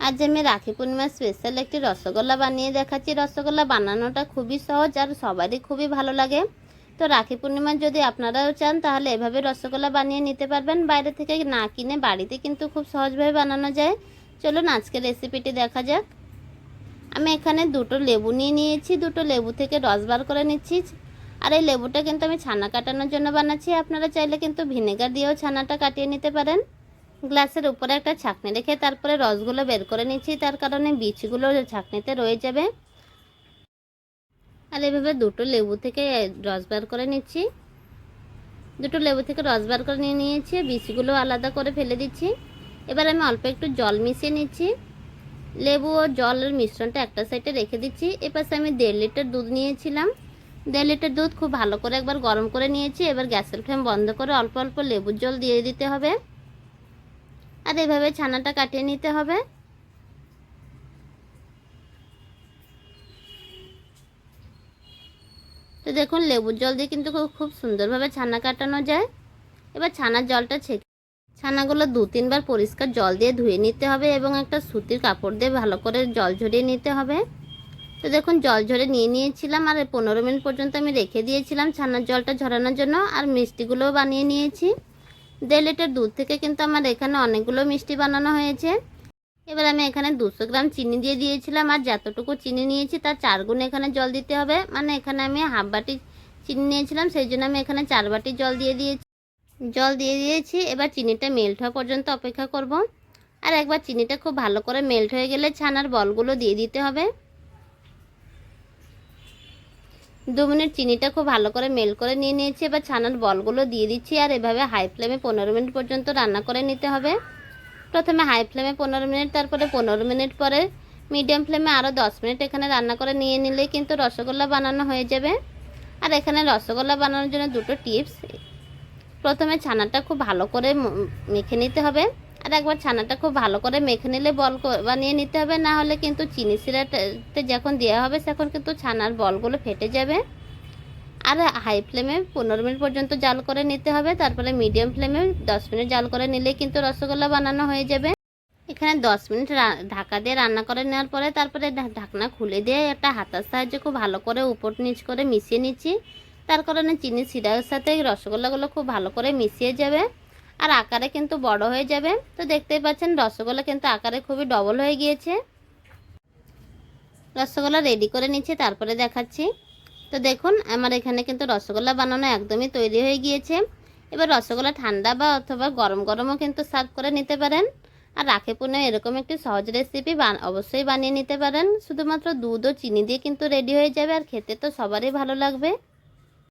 আজ আমি রাখি পূর্ণিমা স্পেশাল একটি রসগোল্লা বানিয়ে দেখাচ্ছি। রসগোল্লা বানানোটা খুবই সহজ আর সবারই খুবই ভালো লাগে। তো রাখি পূর্ণিমা যদি আপনারাও চান, তাহলে এভাবে রসগোল্লা বানিয়ে নিতে পারবেন। বাইরে থেকে না কিনে বাড়িতে কিন্তু খুব সহজভাবে বানানো যায়। চলুন আজকের রেসিপিটি দেখা যাক। আমি এখানে দুটো লেবু নিয়ে নিয়েছি। দুটো লেবু থেকে রস বার করে নিচ্ছি। আর এই লেবুটা কিন্তু আমি ছানা কাটানোর জন্য বানাচ্ছি। আপনারা চাইলে কিন্তু ভিনেগার দিয়েও ছানাটা কাটিয়ে নিতে পারেন। গ্লাসের উপরে একটা ছাঁকনি রেখে তারপরে রসগুলো বের করে নিচ্ছি, তার কারণে বীজগুলো ছাঁকনিতে রয়ে যাবে। আর এভাবে দুটো লেবু থেকে রস বার করে নিচ্ছি। দুটো লেবু থেকে রস বার করে নিয়ে নিয়েছি, বীজগুলো আলাদা করে ফেলে দিচ্ছি। এবার আমি অল্প একটু জল মিশিয়ে নিচ্ছি। লেবু ও জলের মিশ্রণটা একটা সাইডে রেখে দিচ্ছি। এপাশে আমি দেড় লিটার দুধ নিয়েছিলাম। দেড় লিটার দুধ খুব ভালো করে একবার গরম করে নিয়েছি। এবার গ্যাসের ফ্লেম বন্ধ করে অল্প অল্প লেবুর জল দিয়ে দিতে হবে। আর এভাবে ছানাটা কাটিয়ে নিতে হবে। তো দেখুন, লেবুর জল দিয়ে কিন্তু খুব সুন্দরভাবে ছানা কাটানো যায়। এবার ছানার জলটা ছেঁকে ছানাগুলো দু তিনবার পরিষ্কার জল দিয়ে ধুয়ে নিতে হবে এবং একটা সুতির কাপড় দিয়ে ভালো করে জল ঝরিয়ে নিতে হবে। তো দেখুন, জল ঝরে নিয়ে নিয়েছিলাম আর পনেরো মিনিট পর্যন্ত আমি রেখে দিয়েছিলাম ছানার জলটা ঝরানোর জন্য। আর মিষ্টিগুলোও বানিয়ে নিয়েছি। দেড় লিটার দুধ থেকে কিন্তু আমার এখানে অনেকগুলো মিষ্টি বানানো হয়েছে। এবার আমি এখানে দুশো গ্রাম চিনি দিয়ে দিয়েছিলাম আর যতটুকু চিনি নিয়েছি তার চার গুণ এখানে জল দিতে হবে। মানে এখানে আমি হাফ বাটি চিনি নিয়েছিলাম, সেই জন্য আমি এখানে চার বাটি জল দিয়ে দিয়েছি। জল দিয়ে দিয়েছি, এবার চিনিটা মেল্ট হওয়া পর্যন্ত অপেক্ষা করব। আর একবার চিনিটা খুব ভালো করে মেল্ট হয়ে গেলে ছানার বলগুলো দিয়ে দিতে হবে। দু মিনিট চিনিটা খুব ভালো করে মেল করে নিয়ে নিয়েছি। এবার ছানার বলগুলো দিয়ে দিচ্ছি আর এভাবে হাই ফ্লেমে পনেরো মিনিট পর্যন্ত রান্না করে নিতে হবে। প্রথমে হাই ফ্লেমে পনেরো মিনিট, তারপরে পনেরো মিনিট পরে মিডিয়াম ফ্লেমে আরও দশ মিনিট এখানে রান্না করে নিয়ে নিলেই কিন্তু রসগোল্লা বানানো হয়ে যাবে। আর এখানে রসগোল্লা বানানোর জন্য দুটো টিপস প্রথমে ছানাটা খুব ভালো করে মেখে নিতে হবে। আর একবার ছানাটা খুব ভালো করে মেখে নিলে বল বানিয়ে নিতে হবে, না হলে কিন্তু চিনি সিরাতে যখন দেওয়া হবে তখন কিন্তু ছানার বলগুলো ফেটে যাবে। আর হাই ফ্লেমে পনেরো মিনিট পর্যন্ত জাল করে নিতে হবে, তারপরে মিডিয়াম ফ্লেমে দশ মিনিট জাল করে নিলে কিন্তু রসগোল্লা বানানো হয়ে যাবে। এখানে দশ মিনিট ঢাকা দিয়ে রান্না করে নেওয়ার পরে তারপরে ঢাকনা খুলে দিয়ে একটা হাতার সাহায্যে খুব ভালো করে উপর নিচ করে মিশিয়ে নিচ্ছি। তার কারণে চিনি সিরার সাথে রসগোল্লাগুলো খুব ভালো করে মিশিয়ে যাবে। আর আকারে কিন্তু বড় হয়ে যাবে। তো দেখতেই পাচ্ছেন, রসগোল্লা কিন্তু আকারে খুবই ডবল হয়ে গিয়েছে। রসগোল্লা রেডি করে নিচ্ছি, তারপরে দেখাচ্ছি। তো দেখুন, আমার এখানে কিন্তু রসগোল্লা বানানো একদমই তৈরি হয়ে গিয়েছে। এবার রসগোল্লা ঠান্ডা বা অথবা গরম গরমও কিন্তু সার্ভ করে নিতে পারেন। আর রাখে পুনে এরকম একটি সহজ রেসিপি অবশ্যই বানিয়ে নিতে পারেন। শুধুমাত্র দুধ ও চিনি দিয়ে কিন্তু রেডি হয়ে যাবে, আর খেতে তো সবারই ভালো লাগবে।